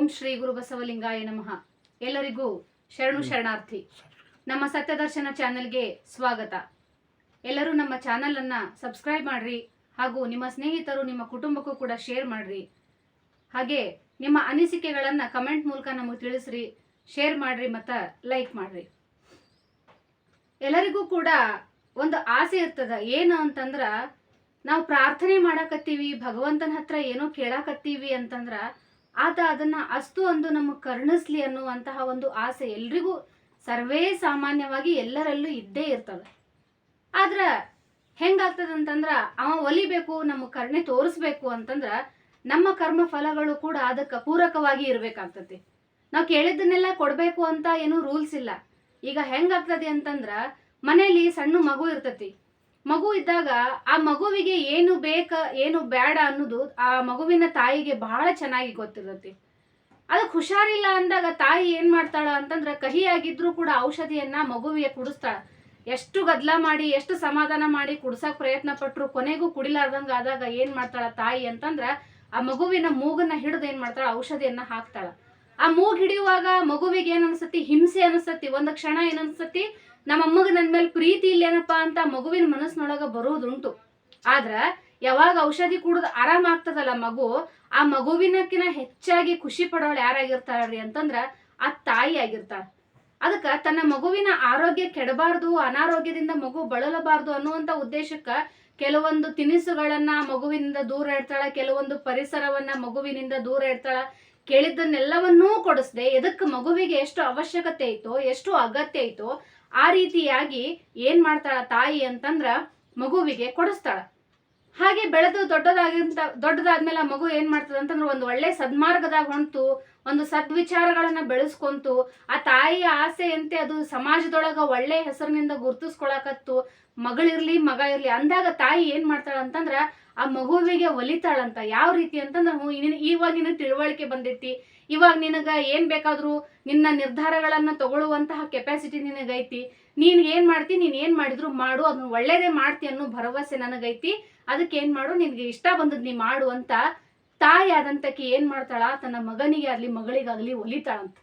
ಓಂ ಶ್ರೀ ಗುರು ಬಸವಲಿಂಗಾಯ ನಮಃ. ಎಲ್ಲರಿಗೂ ಶರಣು ಶರಣಾರ್ಥಿ. ನಮ್ಮ ಸತ್ಯದರ್ಶನ ಚಾನೆಲ್ಗೆ ಸ್ವಾಗತ. ಎಲ್ಲರೂ ನಮ್ಮ ಚಾನಲ್ ಅನ್ನ ಸಬ್ಸ್ಕ್ರೈಬ್ ಮಾಡ್ರಿ ಹಾಗೂ ನಿಮ್ಮ ಸ್ನೇಹಿತರು ನಿಮ್ಮ ಕುಟುಂಬಕ್ಕೂ ಕೂಡ ಶೇರ್ ಮಾಡ್ರಿ. ಹಾಗೆ ನಿಮ್ಮ ಅನಿಸಿಕೆಗಳನ್ನ ಕಮೆಂಟ್ ಮೂಲಕ ನಮಗೆ ತಿಳಿಸ್ರಿ, ಶೇರ್ ಮಾಡ್ರಿ ಮತ್ತು ಲೈಕ್ ಮಾಡ್ರಿ. ಎಲ್ಲರಿಗೂ ಕೂಡ ಒಂದು ಆಸೆ ಇರ್ತದ, ಏನು ಅಂತಂದ್ರ ನಾವು ಪ್ರಾರ್ಥನೆ ಮಾಡಾಕತ್ತೀವಿ, ಭಗವಂತನ ಹತ್ರ ಏನೋ ಕೇಳಾಕತ್ತೀವಿ ಅಂತಂದ್ರ ಆತ ಅದನ್ನ ಅಸ್ತು ಅಂದು ನಮಗೆ ಕರುಣಿಸ್ಲಿ ಅನ್ನುವಂತಹ ಒಂದು ಆಸೆ ಎಲ್ರಿಗೂ ಸರ್ವೇ ಸಾಮಾನ್ಯವಾಗಿ ಎಲ್ಲರಲ್ಲೂ ಇದ್ದೇ ಇರ್ತವೆ ಆದ್ರ ಹೆಂಗಾಗ್ತದ ಅಂತಂದ್ರ ಅವ ಒಲಿಬೇಕು, ನಮ್ಮ ಕರುಣೆ ತೋರಿಸ್ಬೇಕು ಅಂತಂದ್ರ ನಮ್ಮ ಕರ್ಮ ಫಲಗಳು ಕೂಡ ಅದಕ್ಕೆ ಪೂರಕವಾಗಿ ಇರ್ಬೇಕಾಗ್ತತಿ ನಾವು ಕೇಳಿದ್ದನ್ನೆಲ್ಲ ಕೊಡಬೇಕು ಅಂತ ಏನೂ ರೂಲ್ಸ್ ಇಲ್ಲ. ಈಗ ಹೆಂಗಾಗ್ತದೆ ಅಂತಂದ್ರ ಮನೆಯಲ್ಲಿ ಸಣ್ಣ ಮಗು ಇರ್ತತಿ. ಮಗು ಇದ್ದಾಗ ಆ ಮಗುವಿಗೆ ಏನು ಬೇಕ, ಏನು ಬೇಡ ಅನ್ನೋದು ಆ ಮಗುವಿನ ತಾಯಿಗೆ ಬಹಳ ಚೆನ್ನಾಗಿ ಗೊತ್ತಿರುತ್ತೆ. ಅದಕ್ಕೆ ಹುಷಾರಿಲ್ಲ ಅಂದಾಗ ತಾಯಿ ಏನ್ ಮಾಡ್ತಾಳ ಅಂತಂದ್ರ ಕಹಿಯಾಗಿದ್ರೂ ಕೂಡ ಔಷಧಿಯನ್ನ ಮಗುವಿಗೆ ಕುಡಿಸ್ತಾಳ. ಎಷ್ಟು ಗದ್ಲ ಮಾಡಿ, ಎಷ್ಟು ಸಮಾಧಾನ ಮಾಡಿ ಕುಡ್ಸಕ್ ಪ್ರಯತ್ನ ಪಟ್ಟರು ಕೊನೆಗೂ ಕುಡಿಲಾರ್ದಂಗ ಆದಾಗ ಏನ್ ಮಾಡ್ತಾಳ ತಾಯಿ ಅಂತಂದ್ರ ಆ ಮಗುವಿನ ಮೂಗನ್ನ ಹಿಡಿದು ಏನ್ ಮಾಡ್ತಾಳ, ಔಷಧಿಯನ್ನ ಹಾಕ್ತಾಳ. ಆ ಮೂಗ್ ಹಿಡಿಯುವಾಗ ಮಗುವಿಗೆ ಏನ್ ಅನ್ಸತಿ? ಹಿಂಸೆ ಅನ್ಸತಿ? ಒಂದು ಕ್ಷಣ ಏನ್ ಅನ್ಸತಿ? ನಮ್ಮ ಅಮ್ಮಗ ನನ್ ಮೇಲೆ ಪ್ರೀತಿ ಇಲ್ಲೇನಪ್ಪ ಅಂತ ಮಗುವಿನ ಮನಸ್ಸಿನೊಳಗ ಬರೋದುಂಟು. ಆದ್ರ ಯಾವಾಗ ಔಷಧಿ ಕುಡಿದು ಆರಾಮ ಆಗ್ತದಲ್ಲ ಮಗು, ಆ ಮಗುವಿನಕ್ಕಿನ ಹೆಚ್ಚಾಗಿ ಖುಷಿ ಪಡೋಳು ಯಾರಾಗಿರ್ತಾರ್ರಿ ಅಂತಂದ್ರ ಆ ತಾಯಿ ಆಗಿರ್ತಾರ ಅದಕ್ಕ ತನ್ನ ಮಗುವಿನ ಆರೋಗ್ಯ ಕೆಡಬಾರ್ದು, ಅನಾರೋಗ್ಯದಿಂದ ಮಗು ಬಳಲಬಾರ್ದು ಅನ್ನುವಂತ ಉದ್ದೇಶಕ್ಕ ಕೆಲವೊಂದು ತಿನಿಸುಗಳನ್ನ ಮಗುವಿನಿಂದ ದೂರ ಇಡ್ತಾಳ, ಕೆಲವೊಂದು ಪರಿಸರವನ್ನ ಮಗುವಿನಿಂದ ದೂರ ಇಡ್ತಾಳ. ಕೇಳಿದ್ದನ್ನೆಲ್ಲವನ್ನೂ ಕೊಡಿಸ್ದೆ. ಎದಕ್ಕೆ ಮಗುವಿಗೆ ಎಷ್ಟು ಅವಶ್ಯಕತೆ ಐತೋ ಎಷ್ಟು ಅಗತ್ಯ ಐತೋ ಆ ರೀತಿಯಾಗಿ ಏನ್ ಮಾಡ್ತಾಳ ತಾಯಿ ಅಂತಂದ್ರ ಮಗುವಿಗೆ ಕೊಡಿಸ್ತಾಳ. ಹಾಗೆ ಬೆಳೆದು ದೊಡ್ಡದಾಗಿಂತ, ದೊಡ್ಡದಾದ್ಮೇಲೆ ಆ ಮಗು ಏನ್ ಮಾಡ್ತದ ಅಂತಂದ್ರೆ ಒಂದು ಒಳ್ಳೆ ಸದ್ಮಾರ್ಗದಾಗ ಹೊಂಟು, ಒಂದು ಸದ್ವಿಚಾರಗಳನ್ನ ಬೆಳೆಸ್ಕೊಂತು. ಆ ತಾಯಿಯ ಆಸೆಯಂತೆ ಅದು ಸಮಾಜದೊಳಗ ಒಳ್ಳೆ ಹೆಸರಿನಿಂದ ಗುರ್ತಿಸ್ಕೊಳಕತ್ತು. ಮಗಳಿರ್ಲಿ, ಮಗ ಇರ್ಲಿ, ಅಂದಾಗ ತಾಯಿ ಏನ್ ಮಾಡ್ತಾಳ ಅಂತಂದ್ರ ಆ ಮಗುವಿಗೆ ಒಲಿತಾಳಂತ ಯಾವ ರೀತಿ ಅಂತ ನಾವು ಇವಾಗ ನಿನ್ನ ತಿಳುವಳಿಕೆ ಬಂದೈತಿ. ಇವಾಗ ನಿನಗ ಏನ್ ಬೇಕಾದ್ರೂ ನಿನ್ನ ನಿರ್ಧಾರಗಳನ್ನ ತಗೊಳ್ಳುವಂತಹ ಕೆಪಾಸಿಟಿ ನಿನಗೈತಿ. ನೀನ್ ಏನ್ ಮಾಡ್ತಿ, ನೀನ್ ಏನ್ ಮಾಡಿದ್ರು ಮಾಡು, ಅದನ್ನ ಒಳ್ಳೇದೇ ಮಾಡ್ತಿ ಅನ್ನೋ ಭರವಸೆ ನನಗೈತಿ. ಅದಕ್ಕೆ ಏನ್ ಮಾಡು, ನಿನ್ಗೆ ಇಷ್ಟ ಬಂದದ್ ನೀ ಮಾಡು ಅಂತ ತಾಯಿ ಆದಂತಕ್ಕೆ ಏನ್ ಮಾಡ್ತಾಳ, ತನ್ನ ಮಗನಿಗೆ ಆಗ್ಲಿ, ಮಗಳಿಗಾಗ್ಲಿ ಒಲಿತಾಳಂತ.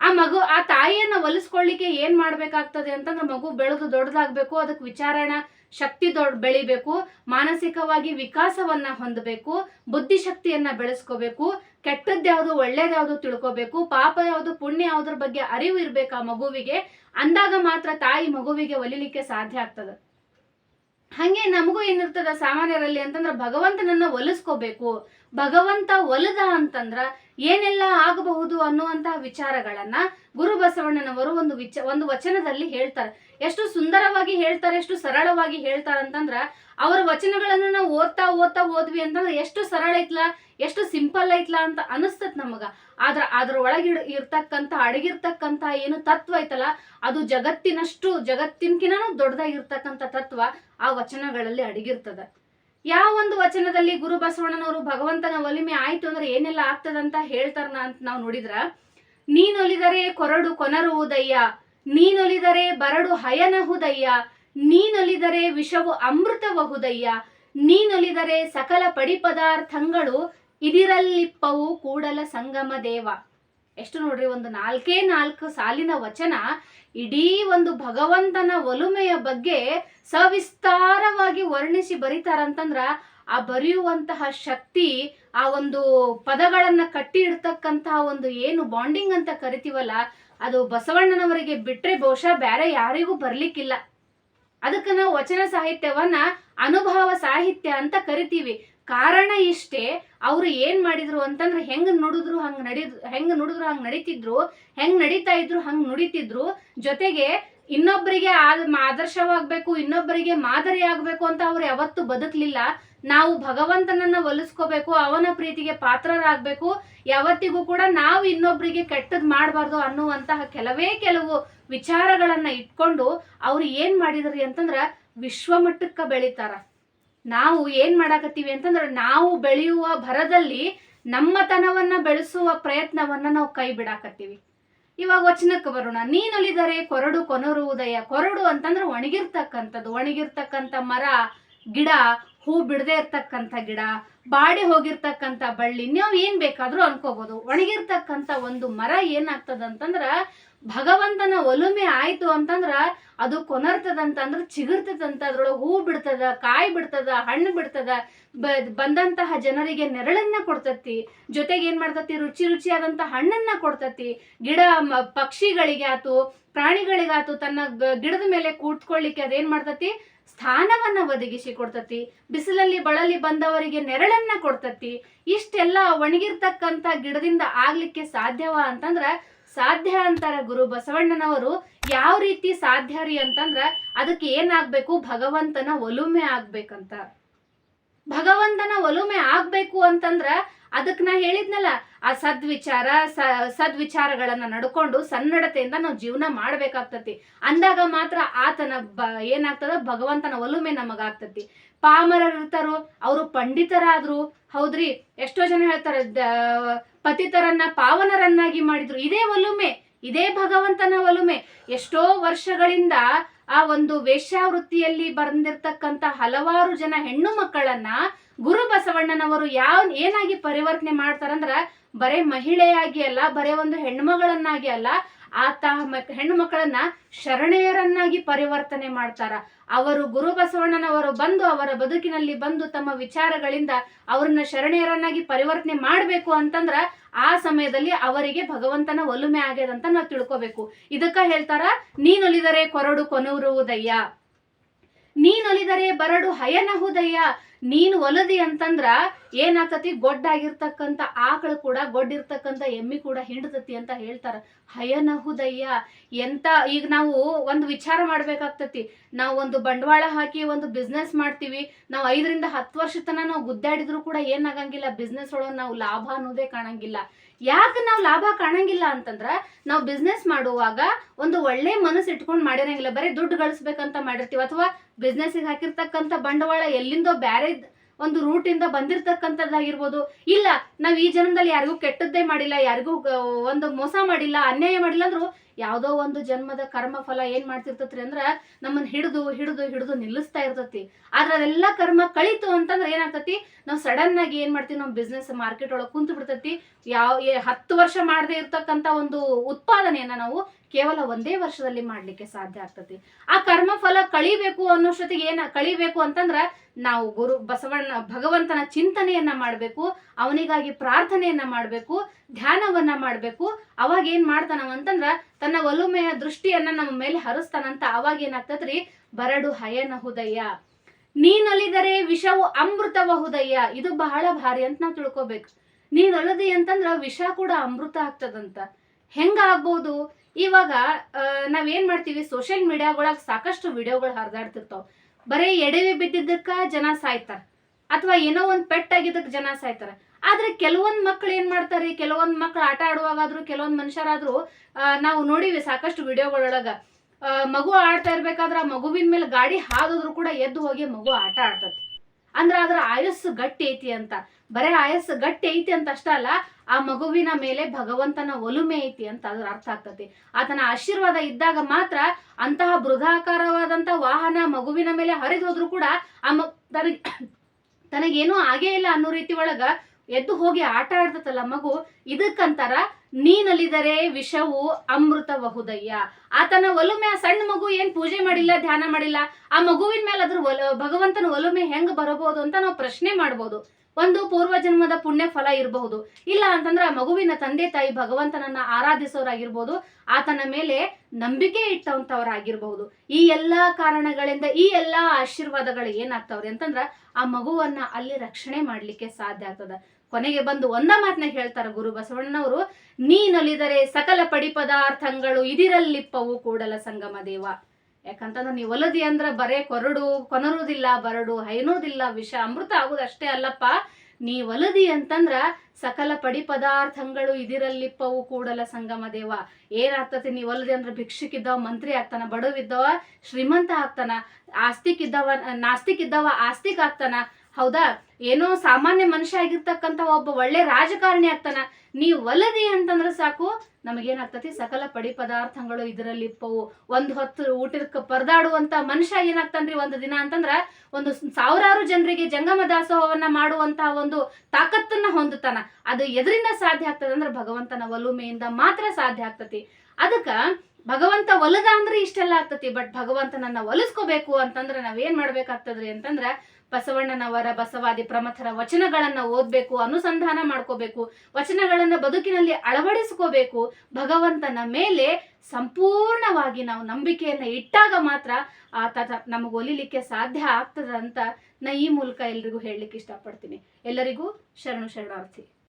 ಆ ಮಗು, ಆ ತಾಯಿಯನ್ನ ಒಲಿಸ್ಕೊಳ್ಳಿಕ್ಕೆ ಏನ್ ಮಾಡ್ಬೇಕಾಗ್ತದೆ ಅಂತಂದ್ರೆ ಮಗು ಬೆಳೆದು ದೊಡ್ಡದಾಗ್ಬೇಕು ಅದಕ್ಕೆ ವಿಚಾರಣ ಶಕ್ತಿ ದೊಡ್ಡ ಬೆಳಿಬೇಕು, ಮಾನಸಿಕವಾಗಿ ವಿಕಾಸವನ್ನ ಹೊಂದಬೇಕು, ಬುದ್ಧಿಶಕ್ತಿಯನ್ನ ಬೆಳೆಸ್ಕೋಬೇಕು, ಕೆಟ್ಟದ್ದು ಯಾವುದು ಒಳ್ಳೇದ್ಯಾವುದು ತಿಳ್ಕೋಬೇಕು, ಪಾಪ ಯಾವುದು ಪುಣ್ಯ ಯಾವ್ದ್ರ ಬಗ್ಗೆ ಅರಿವು ಇರ್ಬೇಕು ಆ ಮಗುವಿಗೆ, ಅಂದಾಗ ಮಾತ್ರ ತಾಯಿ ಮಗುವಿಗೆ ಒಲಿಲಿಕ್ಕೆ ಸಾಧ್ಯ ಆಗ್ತದ. ಹಂಗೆ ನಮಗೂ ಏನಿರ್ತದ ಸಾಮಾನ್ಯರಲ್ಲಿ ಅಂತಂದ್ರ ಭಗವಂತನನ್ನ ಒಲಿಸ್ಕೋಬೇಕು ಭಗವಂತ ಒಲದ ಅಂತಂದ್ರ ಏನೆಲ್ಲ ಆಗಬಹುದು ಅನ್ನುವಂತಹ ವಿಚಾರಗಳನ್ನ ಗುರು ಬಸವಣ್ಣನವರು ಒಂದು ವಿಚ, ಒಂದು ವಚನದಲ್ಲಿ ಹೇಳ್ತಾರೆ. ಎಷ್ಟು ಸುಂದರವಾಗಿ ಹೇಳ್ತಾರೆ, ಎಷ್ಟು ಸರಳವಾಗಿ ಹೇಳ್ತಾರೆ ಅಂತಂದ್ರ ಅವರ ವಚನಗಳನ್ನ ನಾವು ಓದ್ತಾ ಓದ್ತಾ ಓದ್ವಿ ಅಂತಂದ್ರೆ ಎಷ್ಟು ಸರಳ ಐತ್ಲ, ಎಷ್ಟು ಸಿಂಪಲ್ ಐತ್ಲ ಅಂತ ಅನಿಸ್ತತ್ ನಮಗ. ಆದ್ರ ಅದ್ರ ಒಳಗೆ ಇರ್ತಕ್ಕಂತ ಅಡಗಿರ್ತಕ್ಕಂತ ಏನು ತತ್ವ ಐತಲ್ಲ ಅದು ಜಗತ್ತಿನಷ್ಟು ಜಗತ್ತಿನಕಿನ ದೊಡ್ಡದಾಗಿರ್ತಕ್ಕಂಥ ತತ್ವ ಆ ವಚನಗಳಲ್ಲಿ ಅಡಗಿರ್ತದ. ಯಾವ ಒಂದು ವಚನದಲ್ಲಿ ಗುರು ಬಸವಣ್ಣನವರು ಭಗವಂತನ ಒಲಿಮೆ ಆಯ್ತು ಅಂದ್ರೆ ಏನೆಲ್ಲ ಆಗ್ತದಂತ ಹೇಳ್ತಾರ ಅಂತ ನಾವು ನೋಡಿದ್ರ? ನೀನೊಲಿದರೆ ಕೊರಡು ಕೊನರುವುದಯ್ಯ ನೀನೊಲಿದರೆ ಬರಡು ಹಯನಹುದಯ್ಯ ನೀನೊಲಿದರೆ ವಿಷವು ಅಮೃತಬಹುದಯ್ಯ ನೀನೊಲಿದರೆ ಸಕಲ ಪಡಿ ಪದಾರ್ಥಗಳು ಇದಿರಲ್ಲಿಪ್ಪವು ಕೂಡಲ ಸಂಗಮ ದೇವ. ಎಷ್ಟು ನೋಡ್ರಿ, ಒಂದು ನಾಲ್ಕೇ ನಾಲ್ಕು ಸಾಲಿನ ವಚನ ಇಡೀ ಒಂದು ಭಗವಂತನ ಒಲುಮೆಯ ಬಗ್ಗೆ ಸವಿಸ್ತಾರವಾಗಿ ವರ್ಣಿಸಿ ಬರೀತಾರಂತಂದ್ರ ಆ ಬರೆಯುವಂತಹ ಶಕ್ತಿ, ಆ ಒಂದು ಪದಗಳನ್ನ ಕಟ್ಟಿ ಇಡ್ತಕ್ಕಂತಹ ಒಂದು ಏನು ಬಾಂಡಿಂಗ್ ಅಂತ ಕರಿತೀವಲ್ಲ, ಅದು ಬಸವಣ್ಣನವರಿಗೆ ಬಿಟ್ರೆ ಬಹುಶಃ ಬೇರೆ ಯಾರಿಗೂ ಬರ್ಲಿಕ್ಕಿಲ್ಲ. ಅದಕ್ಕೆ ನಾವು ವಚನ ಸಾಹಿತ್ಯವನ್ನ ಅನುಭವ ಸಾಹಿತ್ಯ ಅಂತ ಕರಿತೀವಿ. ಕಾರಣ ಇಷ್ಟೇ, ಅವರು ಏನ್ ಮಾಡಿದ್ರು ಅಂತಂದ್ರೆ ಹೆಂಗ್ ನುಡಿದ್ರು ಹಂಗ್ ನಡಿದ್, ಹೆಂಗ್ ನುಡಿದ್ರು ಹಂಗ್ ನಡೀತಿದ್ರು, ಹೆಂಗ್ ನಡೀತಾ ಇದ್ರು ಹಂಗ್ ನುಡಿತಿದ್ರು. ಜೊತೆಗೆ ಇನ್ನೊಬ್ಬರಿಗೆ ಆದರ್ಶವಾಗ್ಬೇಕು ಇನ್ನೊಬ್ಬರಿಗೆ ಮಾದರಿ ಆಗ್ಬೇಕು ಅಂತ ಅವ್ರು ಯಾವತ್ತು ಬದುಕಲಿಲ್ಲ. ನಾವು ಭಗವಂತನನ್ನ ಒಲಿಸ್ಕೋಬೇಕು, ಅವನ ಪ್ರೀತಿಗೆ ಪಾತ್ರರಾಗಬೇಕು. ಯಾವತ್ತಿಗೂ ಕೂಡ ನಾವು ಇನ್ನೊಬ್ಬರಿಗೆ ಕೆಟ್ಟದ್ ಮಾಡಬಾರ್ದು ಅನ್ನುವಂತಹ ಕೆಲವೇ ಕೆಲವು ವಿಚಾರಗಳನ್ನ ಇಟ್ಕೊಂಡು ಅವ್ರು ಏನ್ ಮಾಡಿದ್ರಿ ಅಂತಂದ್ರ ವಿಶ್ವಮಟ್ಟಕ್ಕ ಬೆಳಿತಾರ. ನಾವು ಏನ್ ಮಾಡಾಕತ್ತೀವಿ ಅಂತಂದ್ರೆ ನಾವು ಬೆಳೆಯುವ ಭರದಲ್ಲಿ ನಮ್ಮತನವನ್ನ ಬೆಳೆಸುವ ಪ್ರಯತ್ನವನ್ನ ನಾವು ಕೈ ಬಿಡಾಕತ್ತೀವಿ. ಇವಾಗ ವಚನಕ್ಕೆ ಬರೋಣ. ನೀನೊಲಿದರೆ ಕೊರಡು ಕೊನರುವುದಯ ಕೊರಡು ಅಂತಂದ್ರೆ ಒಣಗಿರ್ತಕ್ಕಂಥದ್ದು. ಒಣಗಿರ್ತಕ್ಕಂಥ ಮರ, ಗಿಡ, ಹೂ ಬಿಡದೆ ಇರ್ತಕ್ಕಂಥ ಗಿಡ, ಬಾಡಿ ಹೋಗಿರ್ತಕ್ಕಂಥ ಬಳ್ಳಿ. ನೀವು ಏನ್ ಬೇಕಾದ್ರೂ ಅನ್ಕೋಬಹುದು ಒಣಗಿರ್ತಕ್ಕಂಥ ಒಂದು ಮರ ಏನಾಗ್ತದ ಅಂತಂದ್ರ ಭಗವಂತನ ಒಲುಮೆ ಆಯ್ತು ಅಂತಂದ್ರ ಅದು ಕೊನರ್ತದಂತಂದ್ರ ಚಿಗುರ್ತದಂತ ಅದ್ರೊಳಗೆ ಹೂ ಬಿಡ್ತದ, ಕಾಯಿ ಬಿಡ್ತದ, ಹಣ್ಣು ಬಿಡ್ತದ ಬಂದಂತಹ ಜನರಿಗೆ ನೆರಳನ್ನ ಕೊಡ್ತತಿ. ಜೊತೆಗೆ ಏನ್ ಮಾಡ್ತತಿ? ರುಚಿ ರುಚಿಯಾದಂತ ಹಣ್ಣನ್ನ ಕೊಡ್ತತಿ. ಗಿಡ ಪಕ್ಷಿಗಳಿಗೆ ಆತು ಪ್ರಾಣಿಗಳಿಗಾತು ತನ್ನ ಗಿಡದ ಮೇಲೆ ಕೂತ್ಕೊಳ್ಳಿಕ್ಕೆ ಅದೇನ್ ಮಾಡ್ತತಿ? ಸ್ಥಾನವನ್ನ ಒದಗಿಸಿ ಕೊಡ್ತತಿ. ಬಿಸಿಲಲ್ಲಿ, ಬಳಲಿ ಬಂದವರಿಗೆ ನೆರಳನ್ನ ಕೊಡ್ತತಿ. ಇಷ್ಟೆಲ್ಲ ಒಣಗಿರ್ತಕ್ಕಂಥ ಗಿಡದಿಂದ ಆಗ್ಲಿಕ್ಕೆ ಸಾಧ್ಯವ ಅಂತಂದ್ರ ಸಾಧ್ಯ ಅಂತಾರ ಗುರು ಬಸವಣ್ಣನವರು ಯಾವ ರೀತಿ ಸಾಧ್ಯ ರೀ ಅಂತಂದ್ರ ಅದಕ್ಕೆ ಏನಾಗ್ಬೇಕು? ಭಗವಂತನ ಒಲುಮೆ ಆಗ್ಬೇಕಂತ. ಭಗವಂತನ ಒಲುಮೆ ಆಗ್ಬೇಕು ಅಂತಂದ್ರ ಅದಕ್ಕೆ ನಾ ಹೇಳಿದ್ನಲ್ಲ, ಆ ಸದ್ವಿಚಾರ, ಸ, ಸದ್ವಿಚಾರಗಳನ್ನ ನಡ್ಕೊಂಡು ಸನ್ನಡತೆಯಿಂದ ನಾವು ಜೀವನ ಮಾಡ್ಬೇಕಾಗ್ತತಿ. ಅಂದಾಗ ಮಾತ್ರ ಆತನ ಬ, ಏನಾಗ್ತದ? ಭಗವಂತನ ಒಲುಮೆ ನಮಗಾಗ್ತತಿ. ಪಾಮರರು ಇರ್ತಾರೋ ಅವರು ಪಂಡಿತರಾದ್ರು, ಹೌದ್ರಿ? ಎಷ್ಟೋ ಜನ ಹೇಳ್ತಾರೆ ಪತಿತರನ್ನ ಪಾವನರನ್ನಾಗಿ ಮಾಡಿದ್ರು. ಇದೇ ಒಲುಮೆ ಇದೇ ಭಗವಂತನ ಒಲುಮೆ ಎಷ್ಟೋ ವರ್ಷಗಳಿಂದ ಆ ಒಂದು ವೇಶ್ಯಾವೃತ್ತಿಯಲ್ಲಿ ಬಂದಿರತಕ್ಕಂತ ಹಲವಾರು ಜನ ಹೆಣ್ಣು ಮಕ್ಕಳನ್ನ ಗುರು ಬಸವಣ್ಣನವರು ಯಾವ, ಏನಾಗಿ ಪರಿವರ್ತನೆ ಮಾಡ್ತಾರಂದ್ರ ಬರೇ ಮಹಿಳೆಯಾಗಿ ಅಲ್ಲ, ಬರೇ ಒಂದು ಹೆಣ್ಮಗಳನ್ನಾಗಿ ಅಲ್ಲ ಆತ ಹೆಣ್ಣು ಮಕ್ಕಳನ್ನ ಶರಣೆಯರನ್ನಾಗಿ ಪರಿವರ್ತನೆ ಮಾಡ್ತಾರ. ಅವರು ಗುರು ಬಸವಣ್ಣನವರು ಬಂದು ಅವರ ಬದುಕಿನಲ್ಲಿ ಬಂದು ತಮ್ಮ ವಿಚಾರಗಳಿಂದ ಅವ್ರನ್ನ ಶರಣೆಯರನ್ನಾಗಿ ಪರಿವರ್ತನೆ ಮಾಡಬೇಕು ಅಂತಂದ್ರ ಆ ಸಮಯದಲ್ಲಿ ಅವರಿಗೆ ಭಗವಂತನ ಒಲುಮೆ ಆಗ್ಯದಂತ ನಾವು ತಿಳ್ಕೊಬೇಕು. ಇದಕ್ಕ ಹೇಳ್ತಾರ, ನೀನೊಲಿದರೆ ಕೊರಡು ಕೊನೂರುವುದಯ್ಯ. ನೀನೊಲಿದರೆ ಬರಡು ಹಯನಹುದಯ್ಯ. ನೀನು ಒಲದಿ ಅಂತಂದ್ರ ಏನಾಕತಿ ಗೊಡ್ಡಾಗಿರ್ತಕ್ಕಂಥ ಆಕಳು ಕೂಡ, ಗೊಡ್ಡಿರ್ತಕ್ಕಂಥ ಎಮ್ಮಿ ಕೂಡ ಹಿಂಡತತಿ ಅಂತ ಹೇಳ್ತಾರ. ಹಯನಹುದಯ್ಯ ಎಂತ ಈಗ ನಾವು ಒಂದು ವಿಚಾರ ಮಾಡ್ಬೇಕಾಗ್ತತಿ. ನಾವು ಒಂದು ಬಂಡವಾಳ ಹಾಕಿ ಒಂದು ಬಿಸ್ನೆಸ್ ಮಾಡ್ತೀವಿ. ನಾವು ಐದರಿಂದ ಹತ್ತು ವರ್ಷ ತನಕ ನಾವು ಗುದ್ದಾಡಿದ್ರು ಕೂಡ ಏನಾಗಂಗಿಲ್ಲ ಬಿಸ್ನೆಸ್ ಒಳಗೆ ನಾವು ಲಾಭ ಅನ್ನೋದೇ ಕಾಣಂಗಿಲ್ಲ. ಯಾಕೆ ನಾವು ಲಾಭ ಕಾಣಂಗಿಲ್ಲ ಅಂತಂದ್ರ ನಾವು ಬಿಸ್ನೆಸ್ ಮಾಡುವಾಗ ಒಂದು ಒಳ್ಳೆ ಮನಸ್ಸು ಇಟ್ಕೊಂಡು ಮಾಡಿರಂಗಿಲ್ಲ. ಬರೀ ದುಡ್ಡು ಗಳಿಸ್ಬೇಕಂತ ಮಾಡಿರ್ತೀವಿ. ಅಥವಾ ಬಿಸ್ನೆಸ್ಗೆ ಹಾಕಿರ್ತಕ್ಕಂಥ ಬಂಡವಾಳ ಎಲ್ಲಿಂದೋ ಬ್ಯಾರೆ ಒಂದು ರೂಟಿಂದ ಬಂದಿರತಕ್ಕಂಥದ್ದಾಗಿರ್ಬೋದು. ಇಲ್ಲ, ನಾವು ಈ ಜನ್ಮದಲ್ಲಿ ಯಾರಿಗೂ ಕೆಟ್ಟದ್ದೇ ಮಾಡಿಲ್ಲ, ಯಾರಿಗೂ ಒಂದು ಮೋಸ ಮಾಡಿಲ್ಲ, ಅನ್ಯಾಯ ಮಾಡಿಲ್ಲ ಅಂದ್ರು ಯಾವುದೋ ಒಂದು ಜನ್ಮದ ಕರ್ಮ ಫಲ ಏನ್ ಮಾಡ್ತಿರ್ತತ್ರಿ ಅಂದ್ರ ನಮ್ಮನ್ನ ಹಿಡಿದು ಹಿಡಿದು ಹಿಡಿದು ನಿಲ್ಲಿಸ್ತಾ ಇರ್ತತಿ. ಆದ್ರೆ ಅದೆಲ್ಲ ಕರ್ಮ ಕಳಿತು ಅಂತಂದ್ರೆ ಏನಾಗ್ತತಿ? ನಾವು ಸಡನ್ ಆಗಿ ಏನ್ ಮಾಡ್ತೀವಿ? ನಮ್ಮ ಬಿಸ್ನೆಸ್ ಮಾರ್ಕೆಟ್ ಒಳಗೆ ಕುಂತು ಬಿಡ್ತತಿ. ಯಾವ ಹತ್ತು ವರ್ಷ ಮಾಡದೇ ಇರ್ತಕ್ಕಂತ ಒಂದು ಉತ್ಪಾದನೆಯನ್ನ ನಾವು ಕೇವಲ ಒಂದೇ ವರ್ಷದಲ್ಲಿ ಮಾಡ್ಲಿಕ್ಕೆ ಸಾಧ್ಯ ಆಗ್ತತಿ. ಆ ಕರ್ಮ ಫಲ ಕಳಿಬೇಕು ಅನ್ನೋಷ್ಟೊತ್ತಿಗೆ ಏನ, ಕಳಿಬೇಕು ಅಂತಂದ್ರ ನಾವು ಗುರು ಬಸವಣ್ಣ, ಭಗವಂತನ ಚಿಂತನೆಯನ್ನ ಮಾಡಬೇಕು, ಅವನಿಗಾಗಿ ಪ್ರಾರ್ಥನೆಯನ್ನ ಮಾಡಬೇಕು, ಧ್ಯಾನವನ್ನ ಮಾಡಬೇಕು. ಅವಾಗ ಏನ್ ಮಾಡ್ತಾನವ ಅಂತಂದ್ರ ತನ್ನ ಒಲುಮೆಯ ದೃಷ್ಟಿಯನ್ನ ನಮ್ಮ ಮೇಲೆ ಹರಿಸ್ತಾನಂತ ಅವಾಗ ಏನಾಗ್ತದ್ರಿ ಬರಡು ಹಯನ ಹಯನಹುದಯ್ಯ ನೀನೊಲಿದರೆ ವಿಷವು ಅಮೃತವಹುದಯ್ಯ ಇದು ಬಹಳ ಭಾರಿ ಅಂತ ನಾವು ತಿಳ್ಕೊಬೇಕು. ನೀನೊಲದಿ ಅಂತಂದ್ರ ವಿಷ ಕೂಡ ಅಮೃತ ಆಗ್ತದಂತ. ಹೆಂಗ ಆಗ್ಬೋದು? ಇವಾಗ ನಾವ್ ನಾವೇನ್ ಮಾಡ್ತೀವಿ? ಸೋಷಿಯಲ್ ಮೀಡಿಯಾಗೊಳಗ ಸಾಕಷ್ಟು ವಿಡಿಯೋಗಳು ಹರಿದಾಡ್ತಿರ್ತಾವ. ಬರೀ ಎಡವಿ ಬಿದ್ದಿದ್ದಕ್ಕ ಜನ ಸಾಯ್ತಾರ. ಅಥವಾ ಏನೋ ಒಂದ್ ಪೆಟ್ಟಾಗಿದ್ದಕ್ಕೆ ಜನ ಸಾಯ್ತಾರ. ಆದ್ರೆ ಕೆಲವೊಂದ್ ಮಕ್ಳು ಏನ್ ಮಾಡ್ತಾರೆ, ಕೆಲವೊಂದ್ ಮಕ್ಳು ಆಟ ಆಡುವಾಗಾದ್ರೂ ಕೆಲವೊಂದ್ ಮನುಷ್ಯರಾದ್ರೂ ನಾವು ನೋಡಿವಿ ಸಾಕಷ್ಟು ವಿಡಿಯೋಗಳೊಳಗ. ಮಗು ಆಡ್ತಾ ಇರ್ಬೇಕಾದ್ರೆ ಆ ಮಗುವಿನ ಮೇಲೆ ಗಾಡಿ ಹಾದೋದ್ರು ಕೂಡ ಎದ್ದು ಹೋಗಿ ಮಗು ಆಟ ಆಡ್ತತಿ ಅಂದ್ರೆ ಅದ್ರ ಆಯಸ್ಸು ಗಟ್ಟಿ ಐತಿ ಅಂತ. ಬರೇ ಆಯಸ್ಸು ಗಟ್ಟಿ ಐತಿ ಅಂತ ಅಷ್ಟ ಅಲ್ಲ, ಆ ಮಗುವಿನ ಮೇಲೆ ಭಗವಂತನ ಒಲುಮೆ ಐತಿ ಅಂತ ಅದ್ರ ಅರ್ಥ ಆಗ್ತತಿ ಆತನ ಆಶೀರ್ವಾದ ಇದ್ದಾಗ ಮಾತ್ರ ಅಂತಹ ಬೃಹಾಕಾರವಾದಂತ ವಾಹನ ಮಗುವಿನ ಮೇಲೆ ಹರಿದು ಕೂಡ ಆ ಮ, ತನಗ್, ತನಗೇನೂ ಆಗೇ ಇಲ್ಲ ಅನ್ನೋ ರೀತಿ ಒಳಗ ಎದ್ದು ಹೋಗಿ ಆಟ ಆಡ್ತತಲ್ಲ ಮಗು, ಇದಕ್ಕಂತಾರ ನೀನಲಿದರೆ ವಿಷವು ಅಮೃತಬಹುದಯ್ಯ ಆತನ ಒಲುಮೆ, ಆ ಸಣ್ಣ ಮಗು ಏನ್ ಪೂಜೆ ಮಾಡಿಲ್ಲ, ಧ್ಯಾನ ಮಾಡಿಲ್ಲ, ಆ ಮಗುವಿನ ಮೇಲೆ ಅದ್ರ ಭಗವಂತನ ಒಲುಮೆ ಹೆಂಗ್ ಬರಬಹುದು ಅಂತ ನಾವು ಪ್ರಶ್ನೆ ಮಾಡ್ಬೋದು. ಒಂದು ಪೂರ್ವ ಜನ್ಮದ ಪುಣ್ಯ ಫಲ ಇರಬಹುದು. ಇಲ್ಲ ಅಂತಂದ್ರೆ ಮಗುವಿನ ತಂದೆ ತಾಯಿ ಭಗವಂತನನ್ನ ಆರಾಧಿಸೋರಾಗಿರ್ಬೋದು, ಆತನ ಮೇಲೆ ನಂಬಿಕೆ ಇಟ್ಟಂತವರಾಗಿರ್ಬಹುದು. ಈ ಎಲ್ಲಾ ಕಾರಣಗಳಿಂದ, ಈ ಎಲ್ಲಾ ಆಶೀರ್ವಾದಗಳು ಏನಾಗ್ತಾವ್ರಿ ಅಂತಂದ್ರ ಆ ಮಗುವನ್ನ ಅಲ್ಲಿ ರಕ್ಷಣೆ ಮಾಡ್ಲಿಕ್ಕೆ ಸಾಧ್ಯ ಆಗ್ತದ. ಕೊನೆಗೆ ಬಂದು ಒಂದ ಮಾತನ್ನ ಹೇಳ್ತಾರ ಗುರು ಬಸವಣ್ಣನವರು ನೀನಲ್ಲಿದರೆ ಸಕಲ ಪಡಿ ಪದಾರ್ಥಗಳು ಇದಿರಲ್ಲಿಪ್ಪವು ಕೂಡಲ ಸಂಗಮ ದೇವ. ಯಾಕಂತಂದ್ರೆ ನೀ ಒಲದಿ ಅಂದ್ರೆ ಬರೇ ಕೊರಡು, ಕೊನರುವುದಿಲ್ಲ, ಬರಡು, ಹೈನೋದಿಲ್ಲ, ವಿಷ, ಅಮೃತ ಆಗುದು ಅಷ್ಟೇ ಅಲ್ಲಪ್ಪ. ನೀ ಒಲದಿ ಅಂತಂದ್ರ ಸಕಲ ಪಡಿ ಪದಾರ್ಥಗಳು ಇದಿರಲ್ಲಿಪ್ಪವು ಕೂಡಲ ಸಂಗಮ ದೇವ. ಏನಾಗ್ತತಿ ನೀ ಒಲದಿ ಅಂದ್ರೆ ಭಿಕ್ಷುಕಿದ್ದವ, ಮಂತ್ರಿ ಆಗ್ತಾನ, ಬಡವಿದ್ದವ, ಶ್ರೀಮಂತ ಆಗ್ತಾನ ಆಸ್ತಿಕ್ ಇದ್ದವ ನಾಸ್ತಿಕ್ ಇದ್ದವ ಆಸ್ತಿಕ್ ಆಗ್ತಾನ ಹೌದಾ? ಏನೋ ಸಾಮಾನ್ಯ ಮನುಷ್ಯ ಆಗಿರ್ತಕ್ಕಂಥ ಒಬ್ಬ ಒಳ್ಳೆ ರಾಜಕಾರಣಿ ಆಗ್ತಾನ. ನೀ ಒಲದಿ ಅಂತಂದ್ರೆ ಸಾಕು. ನಮಗೇನಾಗ್ತತಿ? ಸಕಲ ಪಡಿ ಪದಾರ್ಥಗಳು ಇದರಲ್ಲಿ ಇಪ್ಪವು. ಒಂದ್ ಹೊತ್ತು ಊಟಕ್ಕೆ ಪರದಾಡುವಂತ ಮನುಷ್ಯ ಏನಾಗ್ತಾನ್ರಿ ಒಂದು ದಿನ ಅಂತಂದ್ರ ಒಂದು ಸಾವಿರಾರು ಜನರಿಗೆ ಜಂಗಮ ದಾಸೋಹವನ್ನ ಮಾಡುವಂತ ಒಂದು ತಾಕತ್ತನ್ನ ಹೊಂದುತ್ತಾನ. ಅದು ಎದರಿಂದ ಸಾಧ್ಯ ಆಗ್ತದೆ ಅಂದ್ರೆ ಭಗವಂತನ ಒಲುಮೆಯಿಂದ ಮಾತ್ರ ಸಾಧ್ಯ ಆಗ್ತತಿ. ಅದಕ್ಕ ಭಗವಂತ ಒಲದ ಅಂದ್ರೆ ಇಷ್ಟೆಲ್ಲ ಆಗ್ತತಿ. ಬಟ್ ಭಗವಂತನನ್ನ ಒಲಿಸ್ಕೋಬೇಕು ಅಂತಂದ್ರೆ ನಾವೇನ್ ಮಾಡ್ಬೇಕಾಗ್ತದ್ರಿ ಅಂತಂದ್ರ ಬಸವಣ್ಣನವರ ಬಸವಾದಿ ಪ್ರಮಥರ ವಚನಗಳನ್ನ ಓದ್ಬೇಕು, ಅನುಸಂಧಾನ ಮಾಡ್ಕೋಬೇಕು, ವಚನಗಳನ್ನ ಬದುಕಿನಲ್ಲಿ ಅಳವಡಿಸ್ಕೋಬೇಕು, ಭಗವಂತನ ಮೇಲೆ ಸಂಪೂರ್ಣವಾಗಿ ನಾವು ನಂಬಿಕೆಯನ್ನ ಇಟ್ಟಾಗ ಮಾತ್ರ ಆತ ನಮಗೆ ಒಲಿಲಿಕ್ಕೆ ಸಾಧ್ಯ ಆಗ್ತದ ಅಂತ ನಾ ಈ ಮೂಲಕ ಎಲ್ರಿಗೂ ಹೇಳಲಿಕ್ಕೆ ಇಷ್ಟಪಡ್ತೀನಿ. ಎಲ್ಲರಿಗೂ ಶರಣು ಶರಣಾರ್ಥಿ.